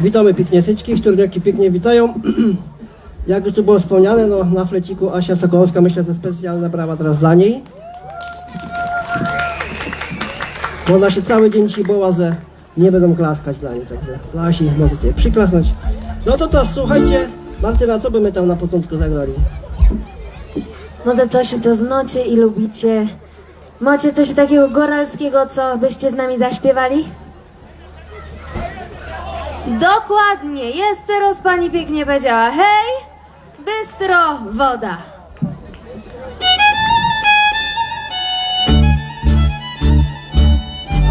Witamy pięknie Syczki, Szczurniaki pięknie witają. Jak już tu było wspomniane, no, na fleciku Asia Sokołowska, myślę, że specjalne brawa teraz dla niej. Bo ona się cały dzień ci boła, że nie będą klaskać dla niej, także dla Asi możecie przyklasnąć. No to to, słuchajcie, Martyna, co by my tam na początku zagrali? Może coś, co znacie i lubicie. Macie coś takiego goralskiego, co byście z nami zaśpiewali? Dokładnie, jest teraz pani pięknie powiedziała. Hej, bystro woda.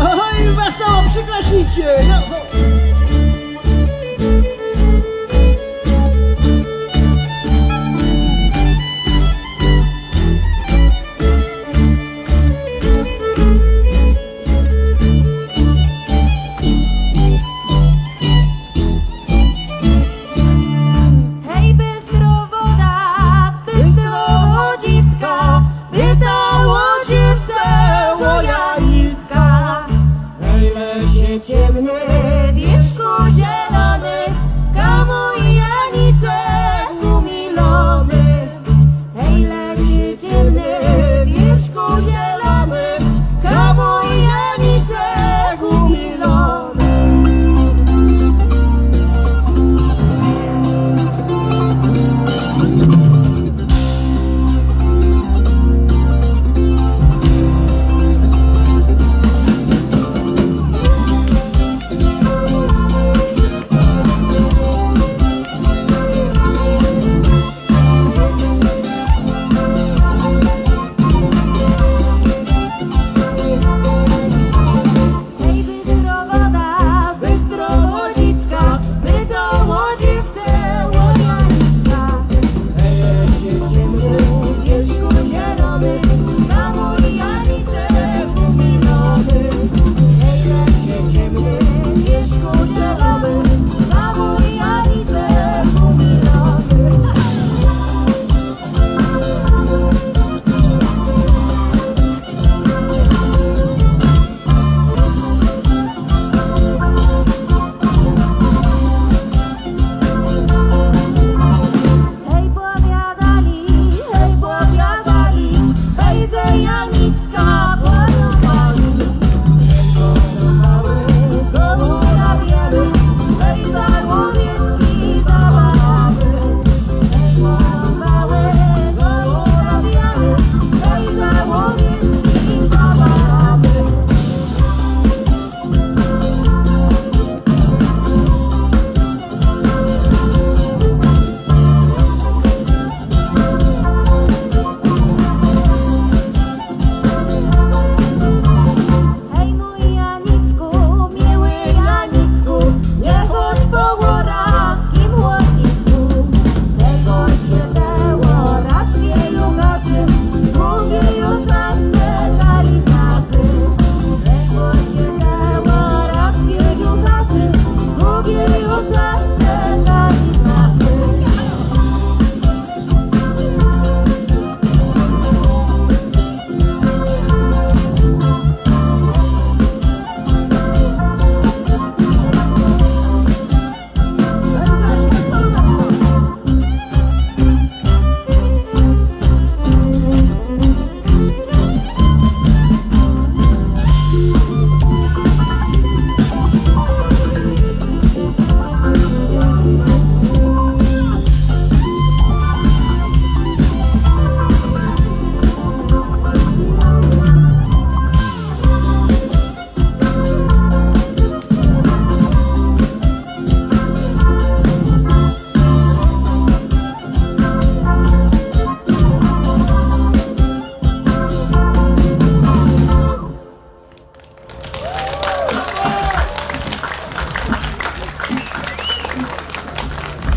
Oj, wesoło, przyklaśnijcie! No, no.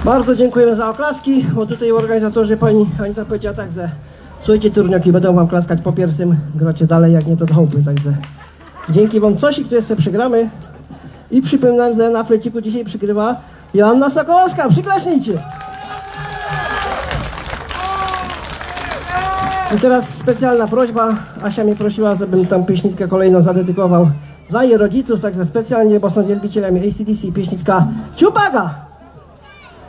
Bardzo dziękujemy za oklaski, bo tutaj organizatorzy pani Anita powiedziała tak, że słuchajcie turniaki, będą wam klaskać po pierwszym, gracie dalej, jak nie to do także dzięki wam coś, kto jeszcze przegramy i przypominam, że na fleciku dzisiaj przygrywa Joanna Sokołowska, przyklaśnijcie! I teraz specjalna prośba. Asia mnie prosiła, żebym tam pieśnickę kolejną zadedykował dla jej rodziców, także specjalnie, bo są wielbicielami ACDC, pieśnicka Ciupaga!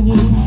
you.